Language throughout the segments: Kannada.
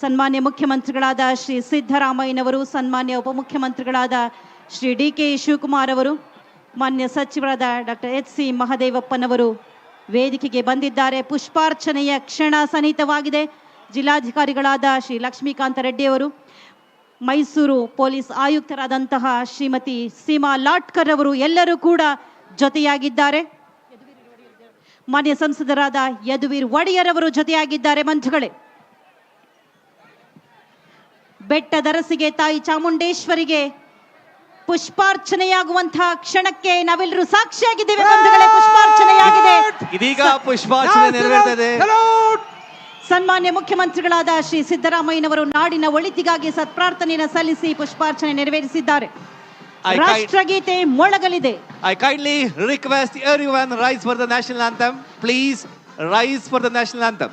ಸನ್ಮಾನ್ಯ ಮುಖ್ಯಮಂತ್ರಿಗಳಾದ ಶ್ರೀ ಸಿದ್ದರಾಮಯ್ಯನವರು, ಸನ್ಮಾನ್ಯ ಉಪಮುಖ್ಯಮಂತ್ರಿಗಳಾದ ಶ್ರೀ ಡಿ ಕೆ ಶಿವಕುಮಾರ್ ಅವರು, ಮಾನ್ಯ ಸಚಿವರಾದ ಡಾಕ್ಟರ್ ಎಚ್ ಸಿ ಮಹದೇವಪ್ಪನವರು ವೇದಿಕೆಗೆ ಬಂದಿದ್ದಾರೆ. ಪುಷ್ಪಾರ್ಚನೆಯ ಕ್ಷಣ ಸನ್ನಿಹಿತವಾಗಿದೆ ಜಿಲ್ಲಾಧಿಕಾರಿಗಳಾದ ಶ್ರೀ ಲಕ್ಷ್ಮೀಕಾಂತ ರೆಡ್ಡಿಯವರು ಮೈಸೂರು ಪೊಲೀಸ್ ಆಯುಕ್ತರಾದಂತಹ ಶ್ರೀಮತಿ ಸೀಮಾ ಲಾಟ್ಕರ್ ಅವರು ಎಲ್ಲರೂ ಕೂಡ ಜೊತೆಯಾಗಿದ್ದಾರೆ. ಮಾನ್ಯ ಸಂಸದರಾದ ಯದುವೀರ್ ಒಡೆಯರ್ ಅವರು ಜೊತೆಯಾಗಿದ್ದಾರೆ. ಮಂಜುಗಳೇ ಬೆಟ್ಟದರಸಿಗೆ ತಾಯಿ ಚಾಮುಂಡೇಶ್ವರಿಗೆ ಪುಷ್ಪಾರ್ಚನೆಯಾಗುವಂತಹ ಕ್ಷಣಕ್ಕೆ ನಾವೆಲ್ಲರೂ ಸಾಕ್ಷಿಯಾಗಿದ್ದೇವೆ ಬಂಧುಗಳೇ ಪುಷ್ಪಾರ್ಚನೆಯಾಗಿದೆ. ಇದೀಗ ಪುಷ್ಪಾರ್ಚನೆ ನೆರವೇರ್ತದೆ. ಸನ್ಮಾನ್ಯ ಮುಖ್ಯಮಂತ್ರಿಗಳಾದ ಶ್ರೀ ಸಿದ್ದರಾಮಯ್ಯನವರು ನಾಡಿನ ಒಳಿತಿಗಾಗಿ ಸತ್ಪ್ರಾರ್ಥನೆಯನ್ನು ಸಲ್ಲಿಸಿ ಪುಷ್ಪಾರ್ಚನೆ ನೆರವೇರಿಸಿದ್ದಾರೆ. ರಾಷ್ಟ್ರಗೀತೆ ಮೊಳಗಲಿದೆ. I kindly request everyone rise for the national anthem please rise for the national anthem.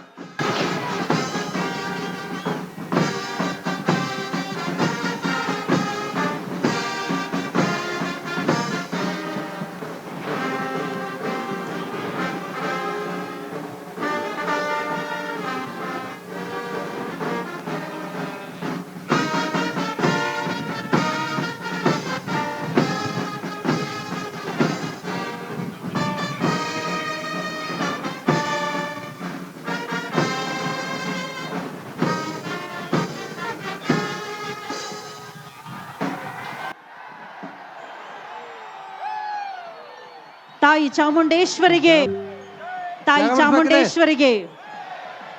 ತಾಯಿ ಚಾಮುಂಡೇಶ್ವರಿಗೆ. ತಾಯಿ ಚಾಮುಂಡೇಶ್ವರಿಗೆ.